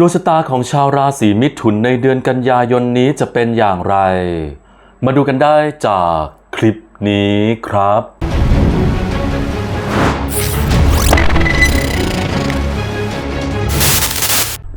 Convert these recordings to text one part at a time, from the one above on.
ดวงชะตาของชาวราศีมิถุนในเดือนกันยายนนี้จะเป็นอย่างไร มาดูกันได้จากคลิปนี้ครับ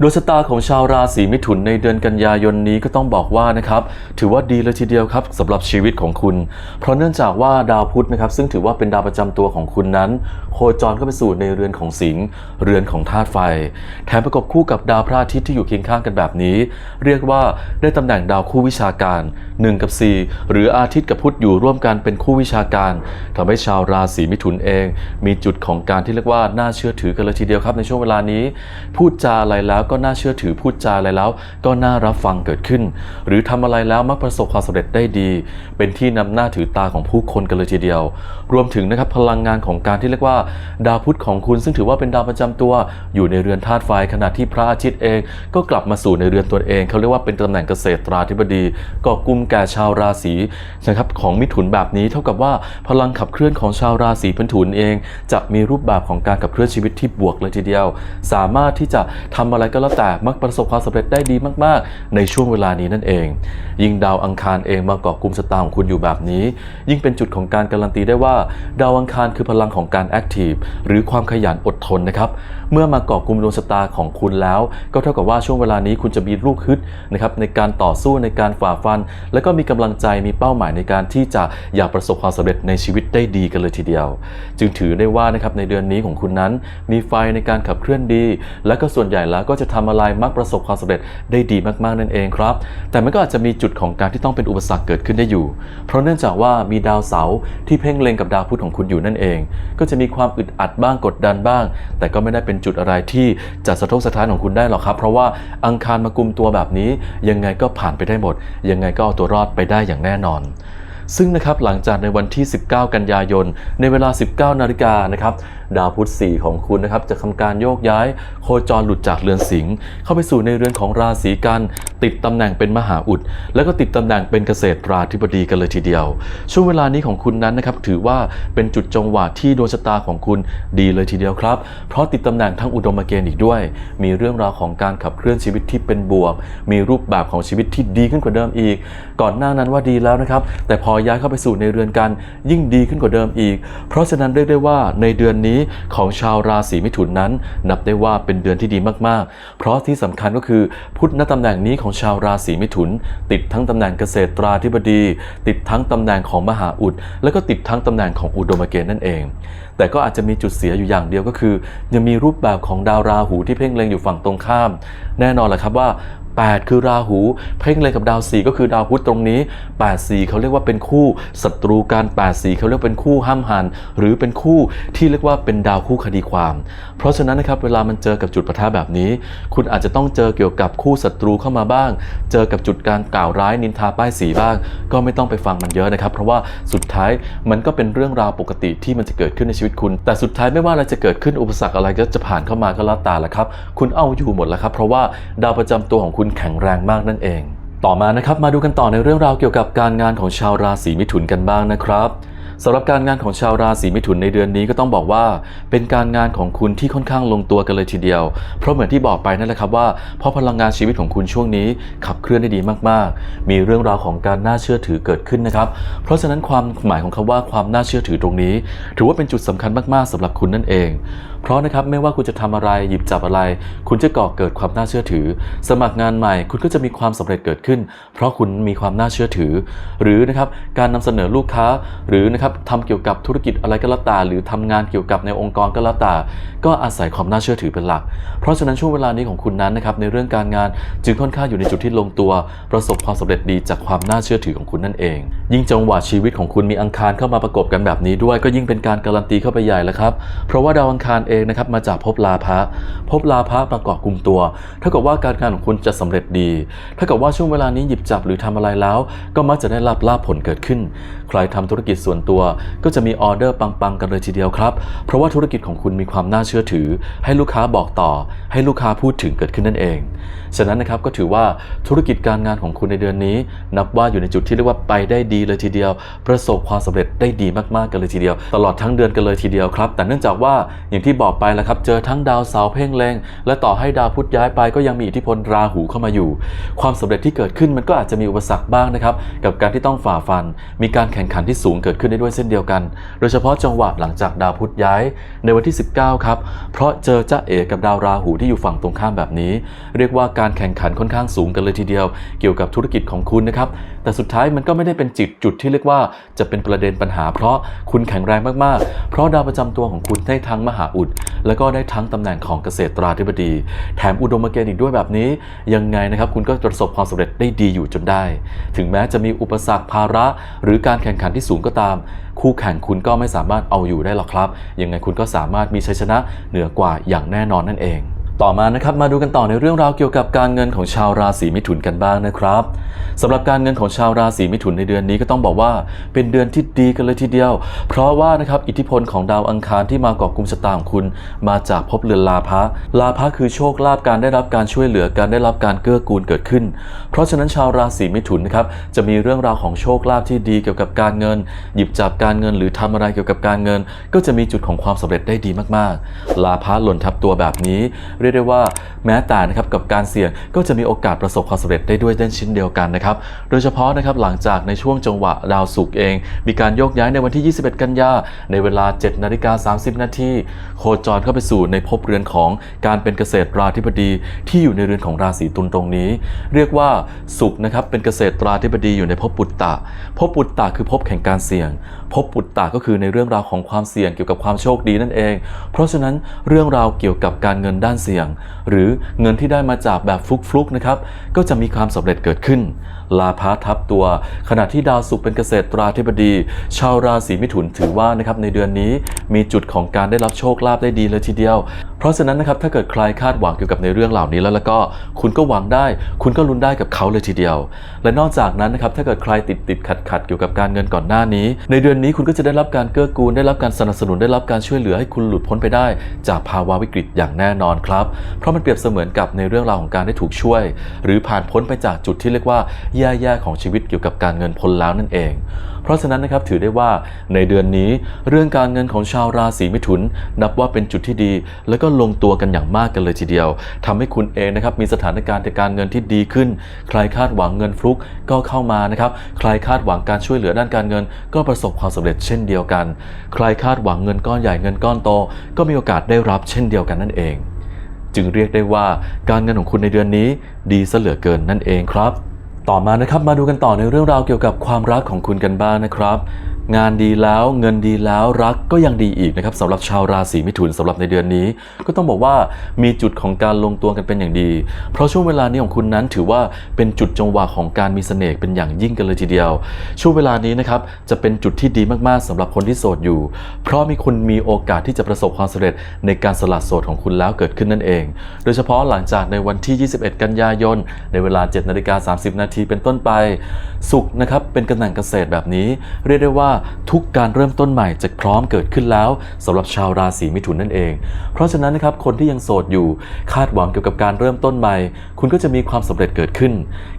ดวงชะตาของชาวราศีมิถุนในเดือนกันยายนนี้ก็ต้องบอกว่านะครับถือว่าดีเลยทีเดียวครับสำหรับชีวิตของคุณ เพราะเนื่องจากว่าดาวพุธนะครับซึ่งถือว่าเป็นดาวประจำตัวของคุณนั้น โคจรเข้าไปสู่ในเรือนของสิงห์เรือนของธาตุไฟ แถมประกบคู่กับดาวพระอาทิตย์ที่อยู่เคียงข้างกันแบบนี้ เรียกว่าได้ตำแหน่งดาวคู่วิชาการ 1 กับ 4 หรืออาทิตย์กับพุธอยู่ร่วมกันเป็นคู่วิชาการทำให้ชาวราศีมิถุนเอง มีจุดของการที่เรียกว่าน่าเชื่อถือกันเลยทีเดียวครับในช่วงเวลานี้ พูดจาอะไรแล้วก็น่าเชื่อถือพูดจาอะไรแล้ว ก็น่ารับฟังเกิดขึ้น หรือทำอะไรแล้วมักประสบความสำเร็จได้ดี เป็นที่นำหน้าถือตาของผู้คนกันเลยทีเดียว รวมถึงนะครับพลังงานของการที่เรียกว่า ดาวพุธของคุณซึ่งถือว่าเป็นดาวประจำตัว อยู่ในเรือนธาตุไฟขณะที่พระอาทิตย์เอง ก็กลับมาสู่ในเรือนตัวเองเขาเรียกว่าเป็นตำแหน่งเกษตรราธิบดีก่อกุมแก่ชาวราศีนะครับของมิถุนแบบนี้เท่ากับว่าพลังขับเคลื่อนของชาวราศีมิถุนเอง จะมีรูปแบบของการขับเคลื่อนชีวิตที่บวกเลยทีเดียว สามารถที่จะทำอะไรก็แล้วแต่มักประสบความสำเร็จได้ดีมาก ๆ ในช่วงเวลานี้นั่นเอง ยิ่งดาวอังคารเองมาเกาะกลุ่มชะตาของคุณอยู่แบบนี้ ยิ่งเป็นจุดของการการันตีได้ว่า ดาวอังคารคือพลังของการแอคทีฟหรือความขยันอดทนนะครับเมื่อมาเกาะกลุ่มดวงชะตาของคุณแล้ว ก็เท่ากับว่าช่วงเวลานี้คุณจะมีลูกฮึดนะครับในการต่อสู้ในการฝ่าฟัน แล้วก็มีกำลังใจมีเป้าหมายในการที่จะอยากประสบความสำเร็จในชีวิตได้ดีกันเลยทีเดียว จึงถือได้ว่านะครับในเดือนนี้ของคุณนั้น มีไฟในการขับเคลื่อนดี และก็ส่วนใหญ่แล้วก็จะทำอะไรมักประสบความสำเร็จได้ดีมากๆนั่นเองครับ แต่มันก็อาจจะมีจุดของการที่ต้องเป็นอุปสรรคเกิดขึ้นได้อยู่ เพราะเนื่องจากว่ามีดาวเสาร์ที่เพ่งเล็งกับดาวพุธของคุณอยู่นั่นเอง ก็จะมีความอึดอัดบ้างกดดันบ้าง แต่ก็ไม่ได้เป็นจุดอะไรที่จะสะทกสะท้านของคุณได้หรอกครับ เพราะว่าอังคารมากุมตัวแบบนี้ ยังไงก็ผ่านไปได้หมด ยังไงก็เอาตัวรอดไปได้อย่างแน่นอน ซึ่งนะครับหลังจากในวันที่ 19 กันยายน ในเวลา 19 นาฬิกานะครับดาวพุธ4ของคุณนะครับจะทำการโยกย้าย โคจรหลุดจากเรือนสิงห์เข้าไปสู่ในเรือนของราศีกันติดตำแหน่งเป็นมหาอุด แล้วก็ติดตำแหน่งเป็นเกษตรราธิบดีกันเลยทีเดียว ช่วงเวลานี้ของคุณนั้นนะครับถือว่าเป็นจุดจังหวะที่ดวงชะตาของคุณดีเลยทีเดียวครับ เพราะติดตำแหน่งทั้งอุดมเกณฑ์อีกด้วย มีเรื่องราวของการขับเคลื่อนชีวิตที่เป็นบวก มีรูปแบบของชีวิตที่ดีขึ้นกว่าเดิมอีก ก่อนหน้านั้นว่าดีแล้วนะครับ แต่พอย้ายเข้าไปสู่ในเรือนกัน ยิ่งดีขึ้นกว่าเดิมอีก เพราะฉะนั้นเรียกได้ว่าในเดือนนี้ของชาวราศีมิถุนนั้น นับได้ว่าเป็นเดือนที่ดีมากๆ เพราะที่สำคัญก็คือพุทธณตำแหน่งนี้ของชาวราศีมิถุน ติดทั้งตำแหน่งเกษตราธิบดี ติดทั้งตำแหน่งของมหาอุด แล้วก็ติดทั้งตำแหน่งของอุดมเกณฑ์นั่นเอง แต่ก็อาจจะมีจุดเสียอยู่อย่างเดียวก็คือ ยังมีรูปแบบของดาวราหูที่เพ่งเล็งอยู่ฝั่งตรงข้าม แน่นอนแหละครับว่า 8 คือราหู เพ่งเลยกับดาวสีก็คือดาวพุธตรงนี้8สีเขาเรียกว่าเป็นคู่ศัตรูกัน8สีเขาเรียกเป็นคู่ห้ามหันหรือเป็นคู่ที่เรียกว่าเป็นดาวคู่คดีความ เพราะฉะนั้นนะครับเวลามันเจอกับจุดปะทะแบบนี้ คุณอาจจะต้องเจอเกี่ยวกับคู่ศัตรูเข้ามาบ้าง เจอกับจุดการกล่าวร้ายนินทาป้ายสีบ้าง ก็ไม่ต้องไปฟังมันเยอะนะครับ เพราะว่าสุดท้ายมันก็เป็นเรื่องราวปกติที่มันจะเกิดขึ้นในชีวิตคุณ แต่สุดท้ายไม่ว่าอะไรจะเกิดขึ้นอุปสรรคอะไรก็จะผ่านเข้ามาก็แล้วแต่ละครับ คุณเอาอยู่หมดแล้วครับ เพราะว่าดาวประจำตัวของคุณแข็งแรงมากนั่นเอง ต่อมานะครับมาดูกันต่อในเรื่องราวเกี่ยวกับการงานของชาวราศีมิถุนกันบ้างนะครับสำหรับการงานของชาวราศีมิถุนในเดือนนี้ก็ต้องบอกว่า เป็นการงานของคุณที่ค่อนข้างลงตัวกันเลยทีเดียว เพราะเหมือนที่บอกไปนั่นแหละครับว่าเพราะพลังงานชีวิตของคุณช่วงนี้ขับเคลื่อนได้ดีมากๆ มีเรื่องราวของการน่าเชื่อถือเกิดขึ้นนะครับ เพราะฉะนั้นความหมายของคำว่าความน่าเชื่อถือตรงนี้ ถือว่าเป็นจุดสำคัญมากๆสำหรับคุณนั่นเอง เพราะนะครับไม่ว่าคุณจะทำอะไรหยิบจับอะไร คุณจะก่อเกิดความน่าเชื่อถือ สมัครงานใหม่คุณก็จะมีความสำเร็จเกิดขึ้น เพราะคุณมีความน่าเชื่อถือ หรือนะครับการนำเสนอลูกค้าหรือนะครับทำเกี่ยวกับธุรกิจอะไรก็แล้วแต่หรือทำงานเกี่ยวกับในองค์กรก็แล้วแต่ก็อาศัยความน่าเชื่อถือเป็นหลัก เพราะฉะนั้นช่วงเวลานี้ของคุณนั้นนะครับในเรื่องการงานจึงค่อนข้างอยู่ในจุดที่ลงตัว ประสบความสำเร็จดีจากความน่าเชื่อถือของคุณนั่นเอง ยิ่งจังหวะชีวิตของคุณมีอังคารเข้ามาประกบกันแบบนี้ด้วย ก็ยิ่งเป็นการการันตีเข้าไปใหญ่แล้วครับเพราะว่าดาวอังคารเองนะครับมาจากภพลาภะภพลาภะมาเกาะกลุ่มตัวเท่ากับว่าการงานของคุณจะสำเร็จดีเท่ากับว่าช่วงเวลานี้หยิบจับหรือทำอะไรแล้ว ก็มักจะได้รับลาภผลเกิดขึ้น ใครทำธุรกิจส่วนตัว ก็จะมีออเดอร์ปังๆกันเลยทีเดียวครับ เพราะว่าธุรกิจของคุณมีความน่าเชื่อถือ ให้ลูกค้าบอกต่อ ให้ลูกค้าพูดถึงเกิดขึ้นนั่นเองฉะนั้นนะครับก็ถือว่าธุรกิจการงานของคุณในเดือนนี้ นับว่าอยู่ในจุดที่เรียกว่าไปได้ดีเลยทีเดียว ประสบความสำเร็จได้ดีมากๆกันเลยทีเดียว ตลอดทั้งเดือนกันเลยทีเดียวครับ แต่เนื่องจากว่าอย่างที่บอกไปแล้วครับเจอทั้งดาวเสาร์เพ่งเล็งและต่อให้ดาวพุธย้ายไปก็ยังมีอิทธิพลราหูเข้ามาอยู่ ความสำเร็จที่เกิดขึ้นมันก็อาจจะมีอุปสรรคบ้างนะครับกับการที่ต้องฝ่าฟัน มีการแข่งขันที่สูงเกิดขึ้นได้ด้วยเช่นเดียวกัน โดยเฉพาะจังหวะหลังจากดาวพุธย้าย ในวันที่ 19 ครับ เพราะเจอจ้าเอกับดาวราหูที่อยู่ฝั่งตรงข้ามแบบนี้ เรียกว่าการแข่งขันค่อนข้างสูงกันเลยทีเดียว เกี่ยวกับธุรกิจของคุณนะครับ แต่สุดท้ายมันก็ไม่ได้เป็นจิตจุดที่เรียกว่าจะเป็นประเด็นปัญหา เพราะคุณแข็งแรงมากๆ เพราะดาวประจำตัวของคุณได้ทั้งมหาอุด แล้วก็ได้ทั้งตำแหน่งของเกษตราธิบดี แถมอุดมเกณฑ์อีกด้วยแบบนี้ยังไงนะครับคุณก็ประสบความสำเร็จได้ดีอยู่จนได้ ถึงแม้จะมีอุปสรรคภาระ หรือการแข่งขันที่สูงก็ตาม คู่แข่งคุณก็ไม่สามารถเอาอยู่ได้หรอกครับ ยังไงคุณก็สามารถมีชัยชนะเหนือกว่าอย่างแน่นอนนั่นเอง ต่อมานะครับมาดูกันต่อในเรื่องราวเกี่ยวกับการเงินของชาวราศีมิถุนกันบ้างนะครับสำหรับการเงินของชาวราศีมิถุนในเดือนนี้ก็ต้องบอกว่าเป็นเดือนที่ดีกันเลยทีเดียว เพราะว่านะครับอิทธิพลของดาวอังคารที่มาก่อกลุ่มชะตาของคุณ มาจากภพเรือนลาภะลาภะคือโชคลาภการได้รับการช่วยเหลือการได้รับการเกื้อกูลเกิดขึ้น เพราะฉะนั้นชาวราศีมิถุนนะครับจะมีเรื่องราวของโชคลาภที่ดีเกี่ยวกับการเงิน หยิบจับการเงินหรือทำอะไรเกี่ยวกับการเงิน ก็จะมีจุดของความสำเร็จได้ดีมากๆ ลาภะหล่นทับตัวแบบนี้เรียกได้ว่าแม้แต่นะครับกับการเสี่ยงก็จะมีโอกาสประสบความสำเร็จได้ด้วยเช่นเดียวกันนะครับโดยเฉพาะนะครับหลังจากในช่วงจังหวะดาวศุกร์เอง มีการโยกย้ายในวันที่ 21 กันยาในเวลา 7นาฬิกา30 นาทีโคจรเข้าไปสู่ในภพเรือนของการเป็นเกษตรราธิบดีที่อยู่ในเรือนของราศีตุลตรงนี้ เรียกว่าศุกร์นะครับเป็นเกษตรราธิบดีอยู่ในภพปุตตะภพปุตตะคือภพแห่งการเสี่ยงภพปุตตะก็คือในเรื่องราวของความเสี่ยงเกี่ยวกับความโชคดีนั่นเอง เพราะฉะนั้นเรื่องราวเกี่ยวกับการเงินด้านเสี่ยงหรือเงินที่ได้มาจากแบบฟลุกๆนะครับก็จะมีความสำเร็จเกิดขึ้น ลาพาทับตัว ขณะที่ดาวศุกร์เป็นเกษตราธิบดี ชาวราศีมิถุนถือว่านะครับในเดือนนี้มีจุดของการได้รับโชคลาภได้ดีเลยทีเดียว เพราะฉะนั้นนะครับถ้าเกิดใครคาดหวังเกี่ยวกับในเรื่องเหล่านี้แล้วแล้วก็คุณก็หวังได้ คุณก็ลุ้นได้กับเขาเลยทีเดียว และนอกจากนั้นนะครับถ้าเกิดใครติดติดขัดขัดเกี่ยวกับการเงินก่อนหน้านี้ ในเดือนนี้คุณก็จะได้รับการเกื้อกูลได้รับการสนับสนุนได้รับการช่วยเหลือให้คุณหลุดพ้นไปได้ จากภาวะวิกฤตอย่างแน่นอนครับ เพราะมันเปรียบเสมือนกับในเรื่องราวของการได้ถูกช่วย หรือผ่านพ้นไปจากจุดที่เรียกว่าแย่ๆของชีวิตเกี่ยวกับการเงินพ้นแล้วนั่นเอง เพราะฉะนั้นนะครับถือได้ว่าในเดือนนี้เรื่องการเงินของชาวราศีมิถุน นับว่าเป็นจุดที่ดี และก็ลงตัวกันอย่างมากกันเลยทีเดียวทำให้คุณเองนะครับมีสถานการณ์ในการเงินที่ดีขึ้น ใครคาดหวังเงินฟลุกก็เข้ามานะครับใครคาดหวังการช่วยเหลือด้านการเงิน ก็ประสบความสำเร็จเช่นเดียวกัน ใครคาดหวังเงินก้อนใหญ่เงินก้อนโต ก็มีโอกาสได้รับเช่นเดียวกันนั่นเองจึงเรียกได้ว่าการเงินของคุณในเดือนนี้ดีซะเหลือเกินนั่นเองครับ ต่อมานะครับมาดูกันต่อในเรื่องราวเกี่ยวกับความรักของคุณกันบ้างนะครับ งานดีแล้วเงินดีแล้วรักก็ยังดีอีกนะครับสำหรับชาวราศีมิถุนสำหรับในเดือนนี้ ก็ต้องบอกว่ามีจุดของการลงตัวกันเป็นอย่างดี เพราะช่วงเวลานี้ของคุณนั้นถือว่าเป็นจุดจังหวะของการมีเสน่ห์เป็นอย่างยิ่งกันเลยทีเดียว ช่วงเวลานี้นะครับจะเป็นจุดที่ดีมากๆสำหรับคนที่โสดอยู่ เพราะมีคุณมีโอกาสที่จะประสบความสำเร็จในการสละโสดของคุณแล้วเกิดขึ้นนั่นเอง โดยเฉพาะหลังจากในวันที่ 21 กันยายน ในเวลา7นาฬิกา30 นาทีเป็นต้นไป สุขนะครับเป็นกำแหน่งเกษตรแบบนี้ เรียกได้ว่าทุกการเริ่มต้นใหม่จะพร้อมเกิดขึ้นแล้วสำหรับชาวราศีมิถุนนั่นเอง เพราะฉะนั้นนะครับคนที่ยังโสดอยู่คาดหวังเกี่ยวกับการเริ่มต้นใหม่ คุณก็จะมีความสำเร็จเกิดขึ้น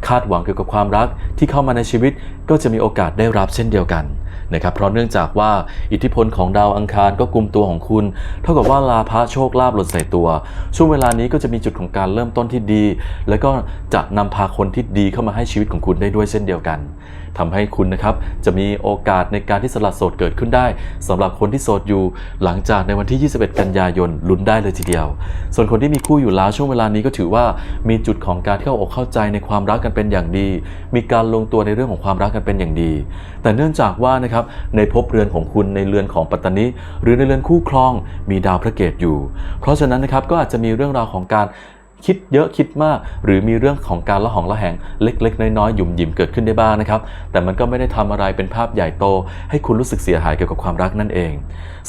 คาดหวังเกี่ยวกับความรักที่เข้ามาในชีวิตก็จะมีโอกาสได้รับเช่นเดียวกันนะครับเพราะเนื่องจากว่าอิทธิพลของดาวอังคารก็กลุ่มตัวของคุณ เท่ากับว่าลาภะโชคลาภหล่นใส่ตัว ช่วงเวลานี้ก็จะมีจุดของการเริ่มต้นที่ดี และก็จะนำพาคนที่ดีเข้ามาให้ชีวิตของคุณได้ด้วยเช่นเดียวกัน ทำให้คุณนะครับจะมีโอกาสในการที่สละโสดเกิดขึ้นได้สำหรับคนที่โสดอยู่หลังจากในวันที่ 21 กันยายนลุ้นได้เลยทีเดียว ส่วนคนที่มีคู่อยู่แล้วช่วงเวลานี้ก็ถือว่ามีจุดของการเข้าอกเข้าใจในความรักกันเป็นอย่างดี มีการลงตัวในเรื่องของความรักกันเป็นอย่างดี แต่เนื่องจากว่านะครับในภพเรือนของคุณในเรือนของปัตตานิหรือในเรือนคู่ครอง มีดาวพระเกตอยู่ เพราะฉะนั้นนะครับก็อาจจะมีเรื่องราวของการ คิดเยอะคิดมาก หรือมีเรื่องของการละหองละแหงเล็ก ๆ น้อยๆหยุ่มหยิมเกิดขึ้นได้บ้างนะครับแต่มันก็ไม่ได้ทำอะไรเป็นภาพใหญ่โต ให้คุณรู้สึกเสียหายเกี่ยวกับความรักนั่นเอง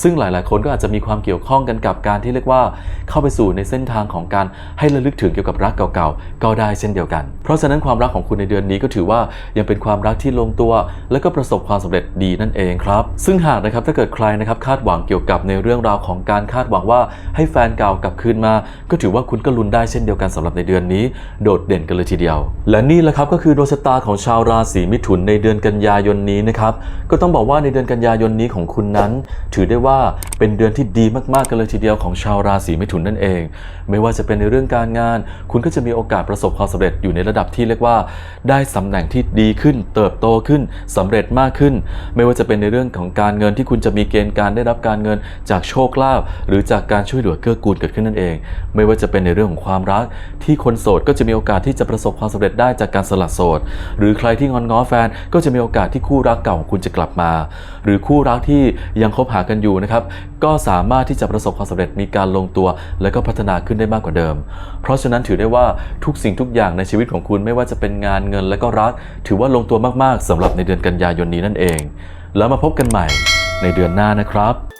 ซึ่งหลายๆ คนก็อาจจะมีความเกี่ยวข้องกันกับการที่เรียกว่า เข้าไปสู่ในเส้นทางของการให้ระลึกถึงเกี่ยวกับรักเก่าๆก็ได้เช่นเดียวกัน เพราะฉะนั้นความรักของคุณในเดือนนี้ก็ถือว่ายังเป็นความรักที่ลงตัว และก็ประสบความสำเร็จดีนั่นเองครับซึ่งหากนะครับถ้าเกิดใครนะครับคาดหวังเกี่ยวกับในเรื่องราวของการคาดหวังว่าให้แฟนเก่ากลับคืนมา ก็ถือว่าคุณก็ลุ้นได้เช่นช่นเดียวกันสำหรับในเดือนนี้ โดดเด่นกันเลยทีเดียว และนี่แหละครับก็คือดวงชะตาของชาวราศีมิถุนในเดือนกันยายนนี้นะครับก็ต้องบอกว่าในเดือนกันยายนนี้ของคุณนั้น ถือได้ว่าเป็นเดือนที่ดีมากๆกันเลยทีเดียวของชาวราศีมิถุนนั่นเอง ไม่ว่าจะเป็นในเรื่องการงาน คุณก็จะมีโอกาสประสบความสำเร็จอยู่ในระดับที่เรียกว่า ได้ตำแหน่งที่ดีขึ้น เติบโตขึ้นสำเร็จมากขึ้น ไม่ว่าจะเป็นในเรื่องของการเงินที่คุณจะมีเกณฑ์การได้รับการเงินจากโชคลาภหรือจากการช่วยเหลือเกื้อกูลเกิดขึ้นนั่นเอง ไม่ว่าจะเป็นในเรื่องของความรัก ที่คนโสดก็จะมีโอกาสที่จะประสบความสำเร็จได้จากการสละโสด หรือใครที่งอนง้อแฟนก็จะมีโอกาสที่คู่รักเก่าของคุณจะกลับมา หรือคู่รักที่ยังคบหากันอยู่นะครับก็สามารถที่จะประสบความสำเร็จมีการลงตัว และก็พัฒนาขึ้นได้มากกว่าเดิม เพราะฉะนั้นถือได้ว่าทุกสิ่งทุกอย่างในชีวิตของคุณไม่ว่าจะเป็นงานเงินและก็รัก ถือว่าลงตัวมากๆสำหรับในเดือนกันยายนนี้นั่นเอง แล้วมาพบกันใหม่ในเดือนหน้านะครับ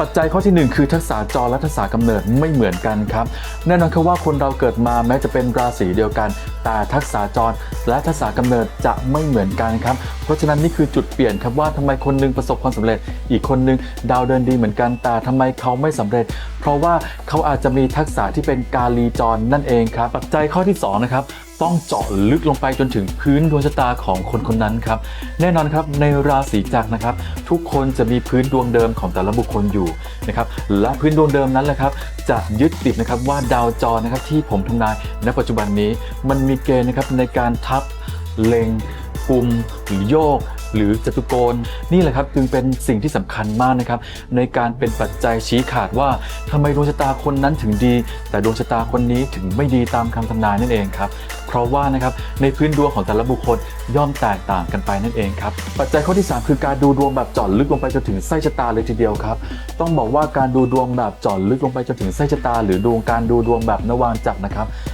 ปัจจัยข้อทีหนึ่1 คือทักษะจรและทักษะกำเนิดไม่เหมือนกันครับ แน่นอนครับว่าคนเราเกิดมาแม้จะเป็นราศีเดียวกัน แต่ทักษะจรและทักษะกำเนิดจะไม่เหมือนกันครับ ราะฉะนั้นนี่คือจุดเปลี่ยนครับว่าทำไมคนหนึงประสบความสำเร็จ อีกคนหนึงดาวเดินดีเหมือนกันแต่ทำไมเขาไม่สำเร็จ เพราะว่าเขาอาจจะมีทักษะที่เป็นกาลีจรนั่นเองครับ ปัจจัยข้อที่สองนะครับต้องเจาะลึกลงไปจนถึงพื้นดวงชะตาของคนคนนั้นครับแน่นอนครับในราศีจักรนะครับ ทุกคนจะมีพื้นดวงเดิมของแต่ละบุคคลอยู่นะครับและพื้นดวงเดิมนั้นแหละครับจะยึดติดนะครับว่าดาวจรนะครับที่ผมทำนายณปัจจุบันนี้ มันมีเกณฑ์นะครับในการทับเล็ง กุม หรือโยก หรือจตุโกณนี่แหละครับจึงเป็นสิ่งที่สำคัญมากนะครับ ในการเป็นปัจจัยชี้ขาดว่าทำไมดวงชะตาคนนั้นถึงดี แต่ดวงชะตาคนนี้ถึงไม่ดีตามคำทำนายนั่นเองครับเพราะว่านะครับในพื้นดวงของแต่ละบุคคลย่อมแตกต่างกันไปนั่นเองครับปัจจัยข้อที่ 3 คือการดูดวงแบบเจาะลึกลงไปจนถึงไส้ชะตาเลยทีเดียวครับ ต้องบอกว่าการดูดวงแบบเจาะลึกลงไปจนถึงไส้ชะตา หรือดวงการดูดวงแบบนวานจักรนะครับ